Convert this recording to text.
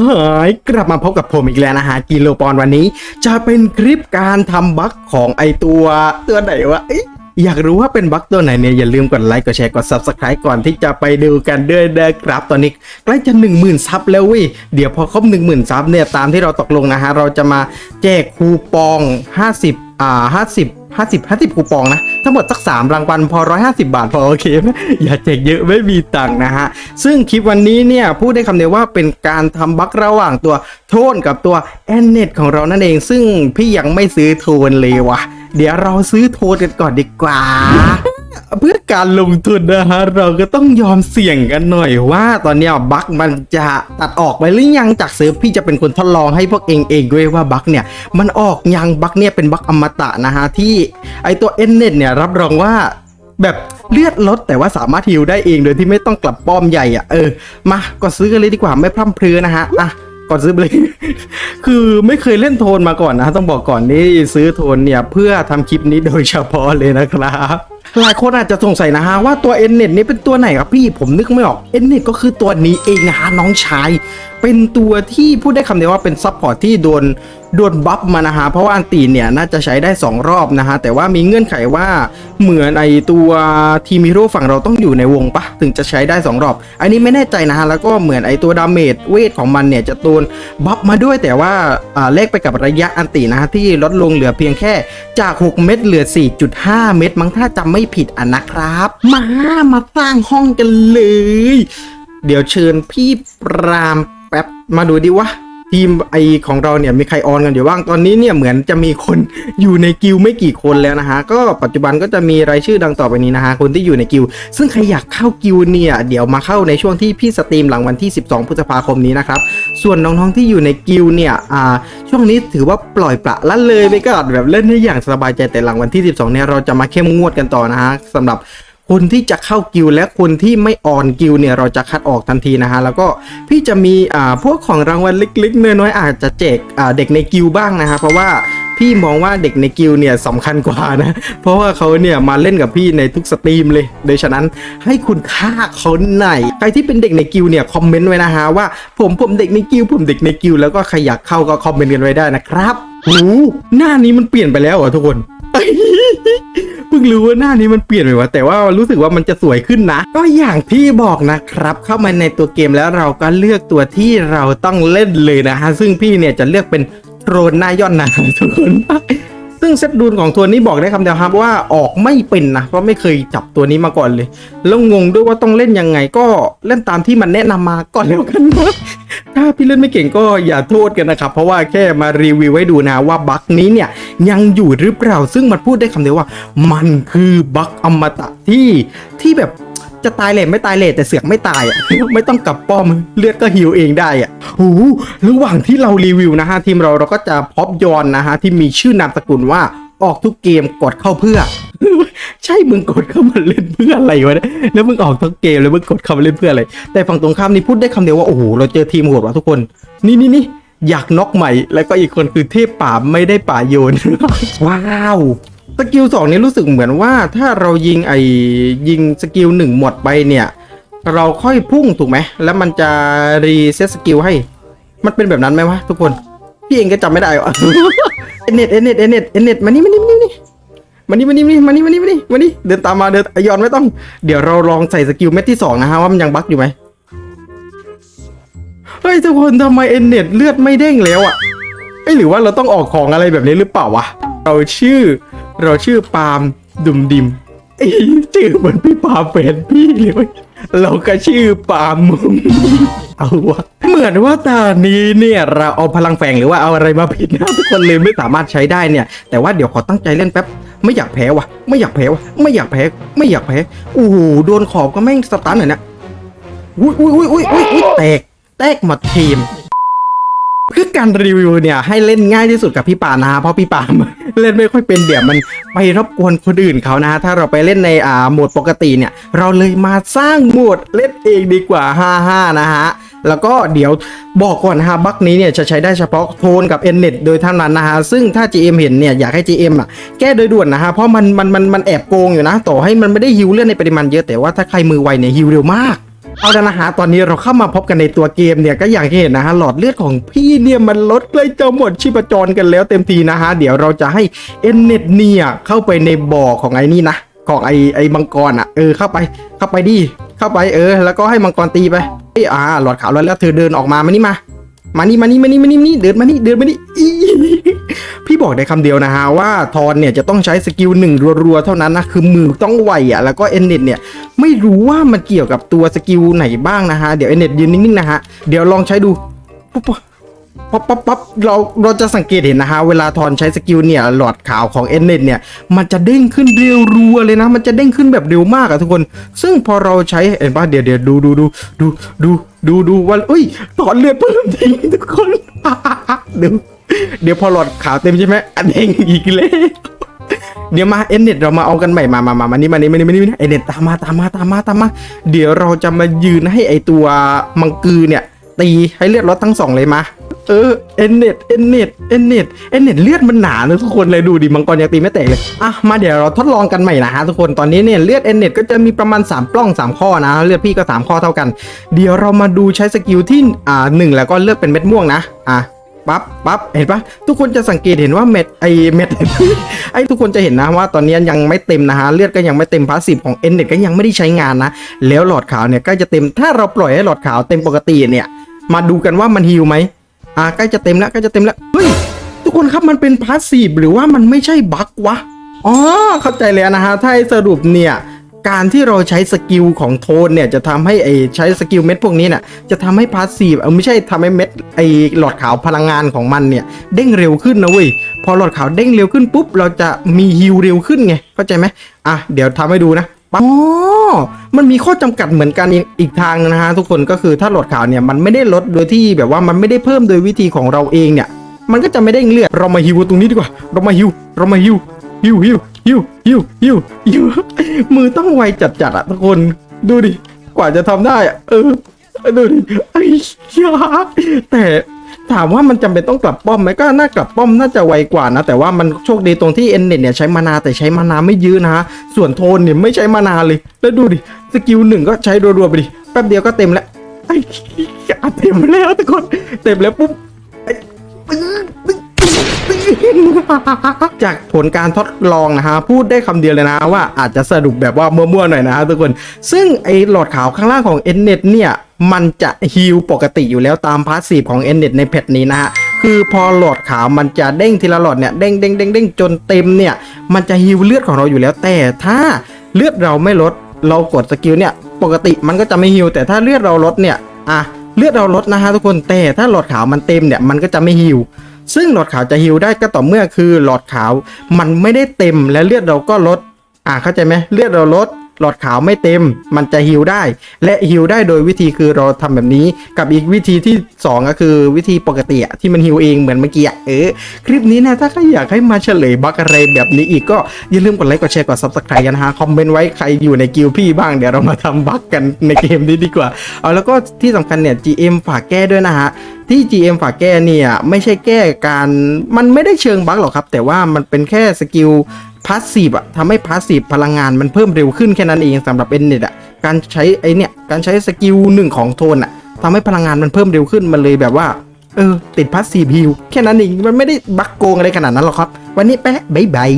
เฮ้ยกลับมาพบกับผมอีกแล้วนะฮะกิโลปอนวันนี้ จะเป็นคลิปการทำบั๊กของไอตัวตัวไหนวะอยากรู้ว่าเป็นบั๊กตัวไหนเนี่ยอย่าลืมกดไลค์กดแชร์กด subscribe ก่อนที่จะไปดูกันด้วยนะครับตอนนี้ใกล้จะ 1 0,000ซับแล้วเวิเดี๋ยวพอครบ 1 0,000ซับเนี่ยตามที่เราตกลงนะฮะเราจะมาแจกคูปอง 50อ่า50 50 50คูปองนะ ทั้งหมดสัก 3 รางวัลพอ 150 บาทพอโอเคไหมอย่าแจกเยอะไม่มีตังค์นะฮะ ซึ่งคลิปวันนี้เนี่ยพูดได้คำเดียวว่าเป็นการทำบั๊กระหว่างตัวโทนกับตัวแอนเน็ตของเรานั่นเอง ซึ่งพี่ยังไม่ซื้อโทนเลยวะเดี๋ยวเราซื้อโทนกันก่อนดีกว่า เพื่อการลงทุนนะฮะเราก็ต้องยอมเสี่ยงกันหน่อยว่าตอนเนี้ยบั๊กมันจะตัดออกไปหรือยังจากเซิร์ฟพี่จะเป็นคนทดลองให้พวกเองเองด้วยว่าบั๊กเนี่ย มันออกยังบั๊กเนี่ยเป็นบั๊กอมตะนะฮะที่ไอตัวเอ็นเน็ตเนี่ยรับรองว่าแบบเลือดลดแต่ว่าสามารถฮิวได้เองโดยที่ไม่ต้องกลับป้อมใหญ่อะเออมาก็ซื้อกันเลยดีกว่าไม่พร่ำเพรือนะฮะอะก่อนซื้อเลยคือไม่เคยเล่นโทนมาก่อนนะ ต้องบอกก่อนนี่ซื้อโทนเนี่ยเพื่อทำคลิปนี้โดยเฉพาะเลยนะครับ หลายคนอาจจะสงสัยนะฮะว่าตัว n อ e t นี้เป็นตัวไหนครับพี่ผมนึกไม่ออก n อ e t ก็คือตัวนี้เองนะฮะน้องชาย เป็นตัวที่พูดได้คำเดียวว่าเป็นซัพพอร์ตที่โดนโดนบัฟมานะฮะเพราะว่าอันตีเนี่ยน่าจะใช้ได้ 2 รอบนะฮะแต่ว่ามีเงื่อนไขว่าเหมือนไอตัวทีมิโร่ฝั่งเราต้องอยู่ในวงปะถึงจะใช้ได้ 2 รอบ อันนี้ไม่แน่ใจนะฮะแล้วก็เหมือนไอตัวดาเมจเวทของมันเนี่ยจะโดนบัฟมาด้วยแต่ว่าอ่าเลขไปกับระยะอันตีนะฮะที่ลดลงเหลือเพียงแค่จาก 6 เม็ดเหลือ 4.5 เม็ดมั้งถ้าจำไม่ผิดอะนะครับ มา มาสร้างห้องกันเลย เดี๋ยวเชิญพี่ปรามแป๊บมาดูดิว่า ทีมไอของเราเนี่ยมีใครออนกันอยู่บ้างตอนนี้เนี่ยเหมือนจะมีคนอยู่ในกิลไม่กี่คนแล้วนะฮะก็ปัจจุบันก็จะมีรายชื่อดังต่อไปนี้นะฮะคนที่อยู่ในกิลซึ่งใครอยากเข้ากิลเนี่ยเดี๋ยวมาเข้าในช่วงที่พี่สตรีมหลังวันที่ 12 พฤษภาคมนี้นะครับส่วนน้องๆที่อยู่ในกิลเนี่ยอ่าช่วงนี้ถือว่าปล่อยปละละเลยไปก่อนแบบเล่นให้อย่างสบายใจแต่หลังวันที่ 12เนี่ยเราจะมาเข้มงวดกันต่อนะฮะสำหรับ คนที่จะเข้ากิลและคนที่ไม่ออนกิลเนี่ยเราจะคัดออกทันทีนะฮะแล้วก็พี่จะมีอ่าพวกของรางวัลเล็กๆน้อยๆอาจจะแจกอ่าเด็กในกิลบ้างนะฮะเพราะว่าพี่มองว่าเด็กในกิลเนี่ยสำคัญกว่านะ เพราะว่าเขาเนี่ยมาเล่นกับพี่ในทุกสตรีมเลย โดยฉะนั้นให้คุณค่าเขาหน่อยใครที่เป็นเด็กในกิลเนี่ยคอมเมนต์ไว้นะฮะว่าผมผมเด็กในกิลผมเด็กในกิลแล้วก็ใครอยากเข้าก็คอมเมนต์กันไว้ได้นะครับโอ้โหหน้านี้มันเปลี่ยนไปแล้วเหรอทุกคน เพิ่งรู้ว่าหน้านี้มันเปลี่ยนไปว่ะแต่ว่ารู้สึกว่ามันจะสวยขึ้นนะ ก็อย่างที่บอกนะครับ เข้ามาในตัวเกมแล้วเราก็เลือกตัวที่เราต้องเล่นเลยนะฮะซึ่งพี่เนี่ยจะเลือกเป็นโทรนหน้าย่อนนะทุกคน ซึ่งเซตดูนของตัวนี้บอกได้คำเดียวครับว่าออกไม่เป็นนะเพราะไม่เคยจับตัวนี้มาก่อนเลย แล้วงงด้วยว่าต้องเล่นยังไงก็เล่นตามที่มันแนะนำมาก่อนแล้วกันนะถ้าพี่เล่นไม่เก่งก็อย่าโทษกันนะครับ เพราะว่าแค่มารีวิวไว้ดูนะว่าบั๊กนี้เนี่ยยังอยู่หรือเปล่าซึ่งมันพูดได้คำเดียวว่า มันคือบั๊กอมตะที่ที่แบบ จะตายเลยไม่ตายเลยแต่เสือกไม่ตายอะ ไม่ต้องกลับป้อมเลือดก็ฮิวเองได้อะโอ้โหระหว่างที่เรารีวิวนะฮะทีมเราเราก็จะพบยอนนะฮะที่มีชื่อนามสกุลว่าออกทุกเกมกดเข้าเพื่อ ใช่มึงกดเข้ามาเล่นเพื่ออะไรวะเนี่ยแล้วมึงออกทั้งเกมแล้วมึงกดเข้ามาเล่นเพื่ออะไร แต่ฝั่งตรงข้ามนี่พูดได้คำเดียวว่าโอ้โหเราเจอทีมโหดว่ะทุกคน นี่นี่นี่อยากน็อกใหม่ แล้วก็อีกคนคือเทพป่าไม่ได้ป่าโยน ว้าว สกิลสองนี้รู้สึกเหมือนว่าถ้าเรายิงไอ้ยิงสกิลหนึ่งหมดไปเนี่ย เราค่อยพุ่งถูกไหมแล้วมันจะรีเซ็ตสกิลให้ มันเป็นแบบนั้นไหมวะทุกคน พี่เองก็จำไม่ได้วะเอเน็ตเอเน็ตเอเน็ตเอเน็ตมานี่มานี่มานี่มานี่มานี่มานี่มานี่มานี่มานี่เดินตามมาเดินยอนไม่ต้อง เดี๋ยวเราลองใส่สกิลเม็ดที่สองนะฮะว่ามันยังบั๊กอยู่ไหมเฮ้ยทุกคนทำไมเอเน็ตเลือดไม่เด้งแล้วอะเอ้ยหรือว่าเราต้องออกของอะไรแบบนี้หรือเปล่าวะเราชื่อ เราชื่อปาล์มดุมดิมชื่อเหมือนพี่ปาล์มแฟนพี่เลยเราก็ชื่อปาล์มมุมเอาวะเหมือนว่าตอนนี้เนี่ยเราเอาพลังแฝงหรือว่าเอาอะไรมาผิดนะทุกคนเลยไม่สามารถใช้ได้เนี่ย แต่ว่าเดี๋ยวขอตั้งใจเล่นแป๊บไม่อยากแพ้วะไม่อยากแพ้วะไม่อยากแพ้ ไม่อยากแพ้โอ้โหโดนขอบก็แม่งสตันหน่อยนะอุ้ยอุ้ยอุ้ยอุ้ยอุ้ยอุ๊ยแตกแตกมดทีม เพื่อการรีวิวเนี่ยให้เล่นง่ายที่สุดกับพี่ปานะฮะเพราะพี่ปามเล่นไม่ค่อยเป็นเดี๋ยวมันไปรบกวนคนอื่นเขานะฮะถ้าเราไปเล่นในอ่าโหมดปกติเนี่ย เราเลยมาสร้างโหมดเล่นเองดีกว่า 55 นะฮะแล้วก็เดี๋ยวบอกก่อนนะฮะบั๊กนี้เนี่ยจะใช้ได้เฉพาะโทนกับ n อ e t โดยเท่านั้นนะฮะซึ่งถ้า GM เห็นเนี่ยอยากให้ GM อะแก้โดยด่วนนะฮะเพราะมันมันมันมันแอบโกงอยู่นะ ต่อให้มันไม่ได้ฮิวเลื่อดในปริมาณเยอะแต่ว่าถ้าใครมือไวเนี่ยฮิวเร็วมาก เอาละนะฮะตอนนี้เราเข้ามาพบกันในตัวเกมเนี่ยก็อย่างที่เห็นนะฮะหลอดเลือดของพี่เนี่ยมันลดใกล้จะหมดชีพจรกันแล้วเต็มทีนะฮะเดี๋ยวเราจะให้เอ็นเน็ตเนี่ยเข้าไปในบ่อของไอ้นี่นะของไอ้ไอ้มังกรอะเออเข้าไปเข้าไปดิเข้าไปเออ แล้วก็ให้มังกรตีไปเอ้ยอ่าหลอดขาวแล้วแล้วเธอเดินออกมามานี่มา มานี่มานี่มานี่มานี่มานี่เดินมานี่เดินมานี่อี พี่บอกได้คำเดียวนะฮะว่าทอนเนี่ยจะต้องใช้สกิลหนึ่งรัวๆเท่านั้นนะคือมือต้องไวอะแล้วก็เอ็นเน็ตเนี่ยไม่รู้ว่ามันเกี่ยวกับตัวสกิลไหนบ้างนะฮะเดี๋ยวเอ็นเน็ตยืนนิ่งๆนะฮะเดี๋ยวลองใช้ดูปุ๊บปุ๊บปั๊บปั๊บปั๊บเราเราจะสังเกตเห็นนะฮะเวลาทอนใช้สกิลเนี่ยหลอดขาวของเอ็นเน็ตเนี่ยมันจะเด้งขึ้นเร็วรัวเลยนะ มันจะเด้งขึ้นแบบเร็วมากอะทุกคน ซึ่งพอเราใช้เห็นปะเดี๋ยวเดี๋ยวดูดูดูดูดูดูดูว่าเอ้ยถอนเลือดเพิ่มทีทุกคนดู เดี๋ยวพอหลอดขาวเต็มใช่ไหมอันเด้งอีกเลยเดี๋ยวมาเอ็นเน็ตเรามาเอากันใหม่มามามามานี่มานี่มานี่มานี่มาเอ็นเน็ตตามมาตามมาตามมาตามมา เดี๋ยวเราจะมายืนให้ไอตัวมังกือเนี่ย ตีให้เลือดลดทั้งสองเลยมา เออเอ็นเน็ตเอ็นเน็ตเอ็นเน็ตเอ็นเน็ตเลือดมันหนานะทุกคนเลยดูดิมังกรยังตีไม่แตกเลยอะมาเดี๋ยวเราทดลองกันใหม่นะฮะทุกคนตอนนี้เนี่ยเลือดเอ็นเน็ตก็จะมีประมาณ3ปล้อง 3 ข้อนะ เลือดพี่ก็ 3 ข้อเท่ากัน เดี๋ยวเรามาดูใช้สกิลที่อ่าหนึ่งแล้วก็เลือกเป็นเม็ดม่วงนะอะ ปั๊บปั๊บเห็นปะทุกคนจะสังเกตเห็นว่าเม็ดไอเม็ดไอทุกคนจะเห็นนะว่าตอนนี้ยังไม่เต็มนะฮะเลือดก็ยังไม่เต็มพาสซีฟของเอ็นเน็ตก็ยังไม่ได้ใช้งานนะ แล้วหลอดขาวเนี่ยกล้จะเต็มถ้าเราปล่อยให้หลอดขาวเต็มปกติเนี่ย มาดูกันว่ามันฮิวไหมอ่าใกล้จะเต็มแล้วใกล้จะเต็มแล้วเฮ้ยทุกคนครับมันเป็นพาสซีฟหรือว่ามันไม่ใช่บั๊กวะอ๋อเข้าใจแล้วนะฮะถ้าสรุปเนี่ย การที่เราใช้สกิลของโทนเนี่ยจะทำให้ไอใช้สกิลเม็ดพวกนี้เนี่ยจะทำให้พาสซีฟเออไม่ใช่ทำให้เม็ดไอหลอดขาวพลังงานของมันเนี่ยเด้งเร็วขึ้นนะเว้ยพอหลอดขาวเด้งเร็วขึ้นปุ๊บเราจะมีฮิวเร็วขึ้นไงเข้าใจไหมอะเดี๋ยวทำให้ดูนะอ๋อ มันมีข้อจำกัดเหมือนกันอีกทางนะฮะทุกคนก็คือถ้าหลอดขาวเนี่ยมันไม่ได้ลดโดยที่แบบว่ามันไม่ได้เพิ่มโดยวิธีของเราเองเนี่ยมันก็จะไม่ได้เลือดเรามาฮิวตรงนี้ดีกว่า เรามาฮิว เรามาฮิว ฮิวฮิวฮิวฮิวฮิวฮิวมือต้องไวจัดๆอะทุกคนดูดิกว่าจะทำได้อะเออดูดิไอ้ยาแต่ถามว่ามันจำเป็นต้องกลับป้อมไหมก็น่ากลับป้อมน่าจะไวกว่านะ แต่ว่ามันโชคดีตรงที่เอ็นเน็ตเนี่ยใช้มานาแต่ใช้มานาไม่ยื้อนะฮะส่วนโทนเนี่ยไม่ใช้มานาเลย แล้วดูดิสกิลหนึ่งก็ใช้รัวๆไปดิแป๊บเดียวก็เต็มแล้วไอ้เต็มแล้วทุกคนเต็มแล้วปุ๊บ จากผลการทดลองนะฮะพูดได้คำเดียวเลยนะว่าอาจจะสรุปแบบว่ามั่วๆหน่อยนะฮะทุกคน ซึ่งไอหลอดขาวข้างล่างของ n n e t เนี่ย มันจะฮิลปกติอยู่แล้วตามพาสซีฟของ n n e t ในแพทนี้นะฮะ คือพอหลอดขาวมันจะเด้งทีละหลอดเนี่ยเด้งเด้งเด้งเด้งจนเต็มเนี่ย มันจะฮิลเลือดของเราอยู่แล้วแต่ถ้าเลือดเราไม่ลดเรากดสกิลเนี่ยปกติมันก็จะไม่ฮิลแต่ถ้าเลือดเราลดเนี่ยอะเลือดเราลดนะฮะทุกคนแต่ถ้าหลอดขาวมันเต็มเนี่ยมันก็จะไม่ฮิล ซึ่งหลอดขาวจะฮิวได้ก็ต่อเมื่อคือหลอดขาวมันไม่ได้เต็มและเลือดเราก็ลด อ่าเข้าใจไหมเลือดเราลดหลอดขาวไม่เต็ม มันจะฮิวได้ และฮิวได้โดยวิธีคือเราทำแบบนี้ กับอีกวิธีที่สองก็คือวิธีปกติที่มันฮิวเองเหมือนเมื่อกี้เออ คลิปนี้นะ ถ้าใครอยากให้มาเฉลยบักอะไรแบบนี้อีกก็อย่าลืมกดไลค์กดแชร์กด subscribe กันะฮะคอมเมนต์ไว้ใครอยู่ในกิลพี่บ้างเดี๋ยวเรามาทำบั๊กกันในเกมนี้ดีกว่า เอาแล้วก็ที่สำคัญเนี่ย GM ฝากแก้ด้วยนะฮะ ที่ GM ฝากแก้เนี่ยไม่ใช่แก้การมันไม่ได้เชิงบั๊กหรอกครับ แต่ว่ามันเป็นแค่สกิลพาสซีฟอะทำให้พาสซีฟพลังงานมันเพิ่มเร็วขึ้นแค่นั้นเองสำหรับเอ็นเน็ตอะการใช้ไอเนี่ยการใช้สกิลหนึ่งของโทนอะทำให้พลังงานมันเพิ่มเร็วขึ้นมันเลยแบบว่าเออติดพาสซีฟฮิลแค่นั้นเองมันไม่ได้บั๊กโกงอะไรขนาดนั้นหรอกครับ วันนี้แป๊ะบายบาย